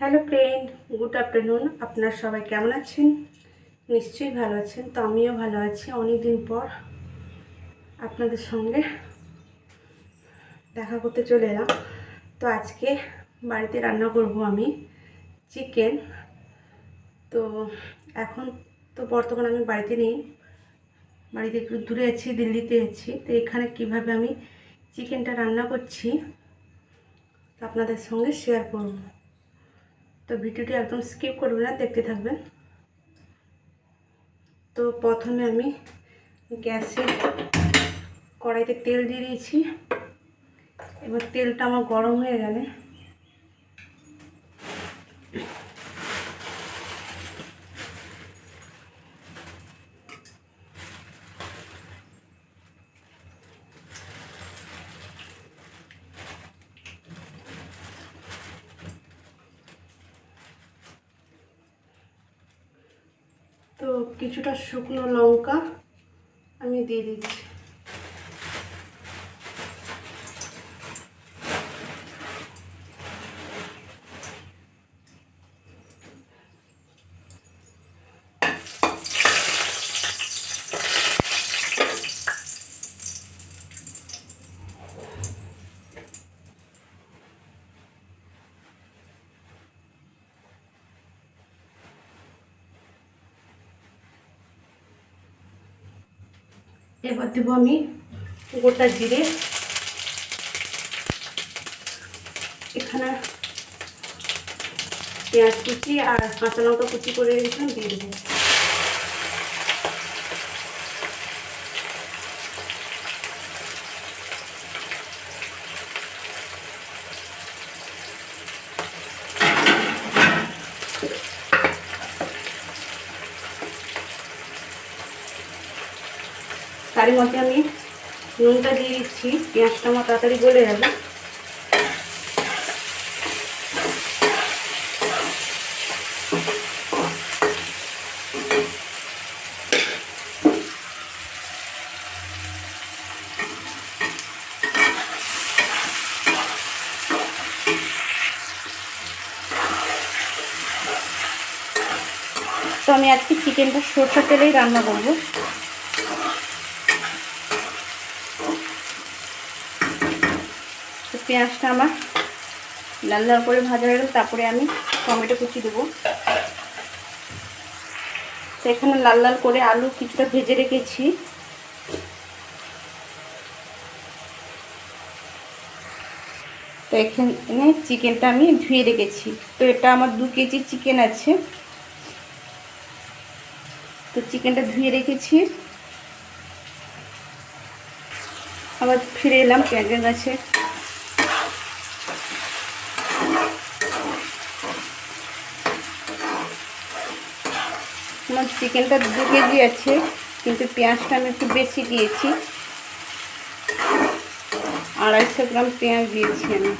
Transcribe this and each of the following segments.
Hello friend good afternoon আপনার সবাই কেমন আছেন? নিশ্চয়ই ভালো আছেন, তো আমিও ভালো আছি। অনেক দিন পর আপনাদের সঙ্গে দেখা করতে চলে এলাম। তো আজকে বাড়িতে রান্না করব আমি চিকেন তো এখন তো বর্তমানে আমি বাড়িতে নেই, বাড়িতে একটু দূরে আছি, দিল্লিতে আছি। তো এখানে কীভাবে আমি চিকেনটা রান্না করছি, আপনাদের সঙ্গে শেয়ার করব। তো ভিডিওটি একদম স্কিপ করবে না, দেখতে থাকবেন। তো প্রথমে আমি গ্যাসে কড়াইতে তেল দিয়ে দিয়েছি। এবার তেলটা আমার গরম হয়ে গেলে তো কিছুটা শুকনো লঙ্কা আমি দিয়ে দিচ্ছি। এবার দেবো আমি গোটা জিরে। এখানে পেঁয়াজ কুচি আর কাঁচা লঙ্কা কুচি করে রেখেছিলাম, দিয়ে দেবো। তারই মধ্যে আমি নুনটা দিয়ে দিচ্ছি, পেঁয়াজটা আমার তাড়াতাড়ি গলে যাবে। তো আমি আজকে চিকেনটা সরষের তেলেই রান্না করব। পেঁয়াজটা আমার লাল লাল করে ভাজা হয়ে গেল, তারপরে আমি টমেটো কুচি দেবো। এখানে লাল লাল করে আলু কিছুটা ভেজে রেখেছি। তো এখানে চিকেনটা আমি ধুয়ে রেখেছি। তো এটা আমার দু কেজি চিকেন আছে। তো চিকেনটা ধুয়ে রেখেছি। আবার ফিরে এলাম পেঁয়াজের গাছে আমার চিকেনটা দু কেজি আছে, কিন্তু পেঁয়াজটা আমি একটু বেশি দিয়েছি। আড়াইশো গ্রাম পেঁয়াজ দিয়েছি আমি।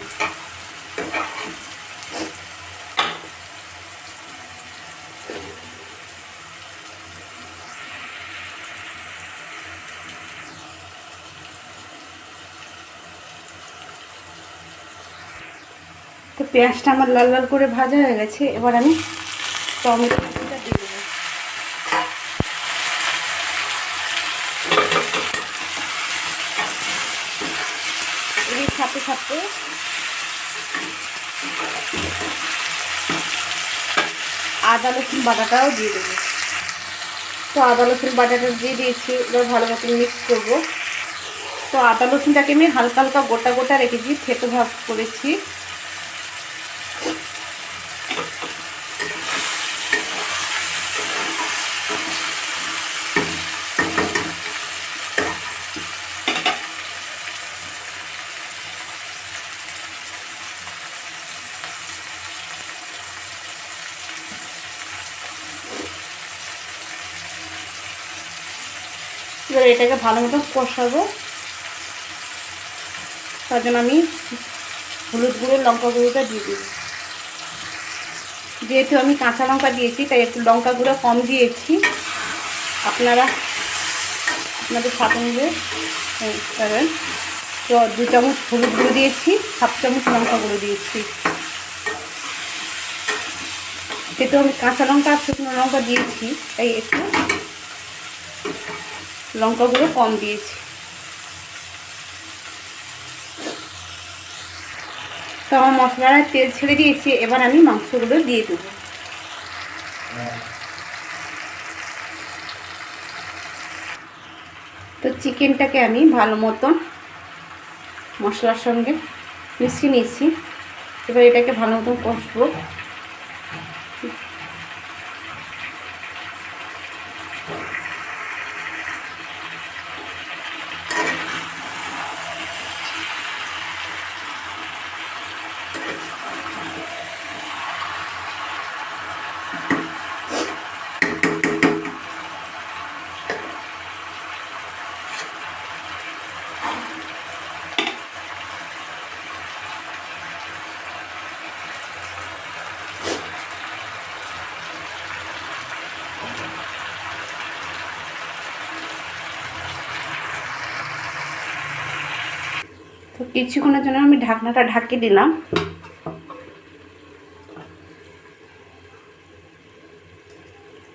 তো পেঁয়াজটা আমার লাল লাল করে ভাজা হয়ে গেছে, এবার আমি টমেটো দিয়ে দেবো এর সাথে। আদা, রসুন বাটাটাও দিয়ে দেবো। তো আদা, রসুন বাটাটা দিয়ে দিয়েছি, এবার ভালো মতো মিক্স করব। তো আদা, রসুনটাকে আমি হালকা হালকা গোটা গোটা রেখেছি থেতো ভাগ করেছি। এবার এটাকে ভালো মতো কষাবো। তার জন্য আমি হলুদ গুঁড়ো, লঙ্কা গুঁড়োটা দিয়ে দিই যেহেতু আমি কাঁচা লঙ্কা দিয়েছি, তাই একটু লঙ্কা গুঁড়ো কম দিয়েছি। আপনারা আপনাদের স্বাদ অনুযায়ী পাবেন তো দু চামচ হলুদ গুঁড়ো দিয়েছি, হাফ চামচ লঙ্কা গুঁড়ো দিয়েছি। যেহেতু আমি কাঁচা লঙ্কা আর শুকনো লঙ্কা দিয়েছি, তাই একটু লঙ্কাগুলো কম দিয়েছি। তো আমার মশলাটা তেল ছেড়ে দিয়েছি, এবার আমি মাংসগুলো দিয়ে দেবো। তো চিকেনটাকে আমি ভালো মতন মশলার সঙ্গে মিশিয়ে নিয়েছি। এবার এটাকে ভালো মতন কষবো। কিছুক্ষণের জন্য আমি ঢাকনাটা ঢাকি দিলাম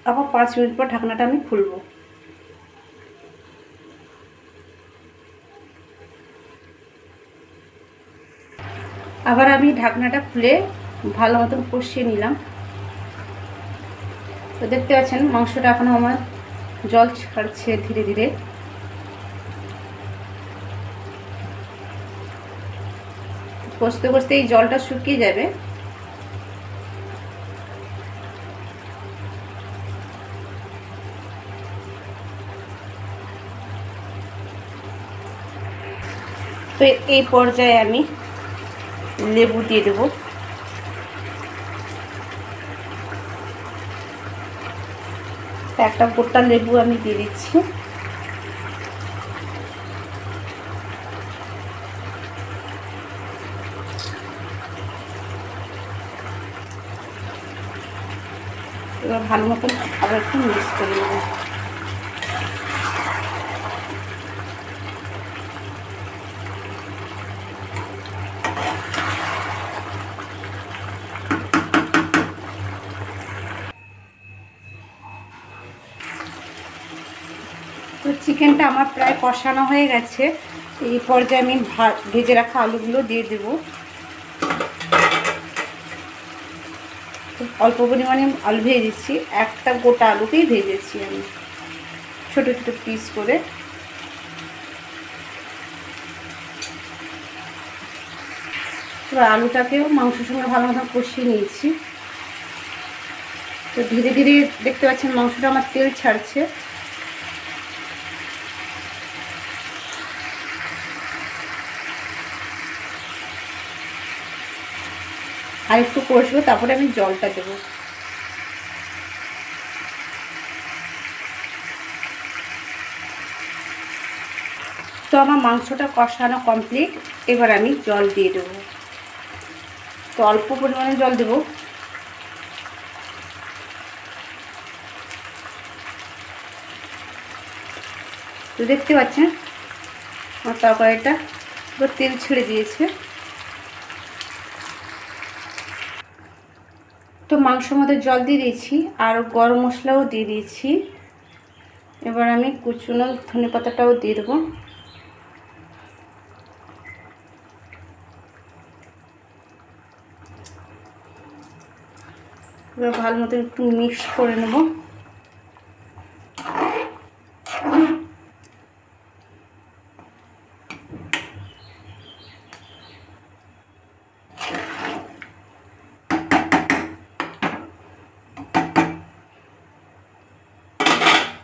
আবার পাঁচ মিনিট পর ঢাকনাটা আমি খুলবো। আবার আমি ঢাকনাটা খুলে ভালো মতন কষিয়ে নিলাম। তো দেখতে পাচ্ছেন মাংসটা এখনও আমার জল ছাড়ছে ধীরে ধীরে। কষতে কষতে এই জলটা শুকিয়ে যাবে। তো এই পর্যায়ে আমি লেবু দিয়ে দেবো। একটা গোটা লেবু আমি দিয়ে দিচ্ছি। এবার ভালো মতন আবার একটু মিক্স করে নেব তো চিকেনটা আমার প্রায় কষানো হয়ে গেছে। এই পর্যায়ে আমি ভেজে রাখা আলুগুলো দিয়ে দেবো। অল্প পরিমাণে আলু ভেজে দিচ্ছি একটা গোটা আলুকেই ভেজেছি আমি। ছোট ছোট পিস করে। আলুটাকেও মাংসের সঙ্গে ভালো মতো কষিয়ে নিয়েছি। তো ধীরে ধীরে দেখতে পাচ্ছেন মাংসটা আমার তেল ছাড়ছে। আর একটু কষবো, তারপরে আমি জলটা দেবো। তো আমার মাংসটা কষানো কমপ্লিট এবার আমি জল দিয়ে দেবো। তো অল্প পরিমাণে জল দেবো। তো দেখতে পাচ্ছেন, আমার তরকারিটা তেল ছেড়ে দিয়েছে। তো মাংসর মধ্যে জল দিয়ে দিয়েছি আর গরম মশলাও দিয়ে দিয়েছি। এবার আমি কুচুনো ধনে পাতাটাও দিয়ে দেবো। এবার ভালো মতো একটু মিক্স করে নেব।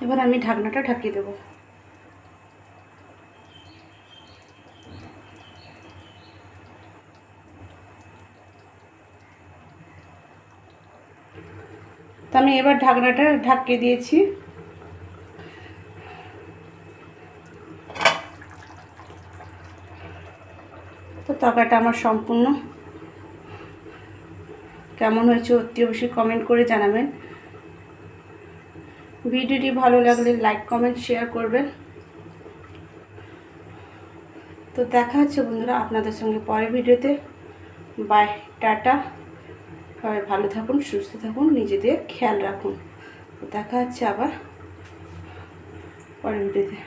এবার আমি ঢাকনাটা ঢাকিয়ে দেবো। তো আমি এবার ঢাকনাটা ঢাকিয়ে দিয়েছি। তো তরকারিটা আমার সম্পূর্ণ। কেমন হয়েছে অতি অবশ্যই কমেন্ট করে জানাবেন। ভিডিওটি ভালো লাগলে লাইক, কমেন্ট, শেয়ার করবেন। তো দেখা হচ্ছে বন্ধুরা আপনাদের সঙ্গে পরের ভিডিওতে। Bye tata. সবাই ভালো থাকুন, সুস্থ থাকুন, নিজেদের খেয়াল রাখুন। দেখা হচ্ছে আবার পরের ভিডিওতে।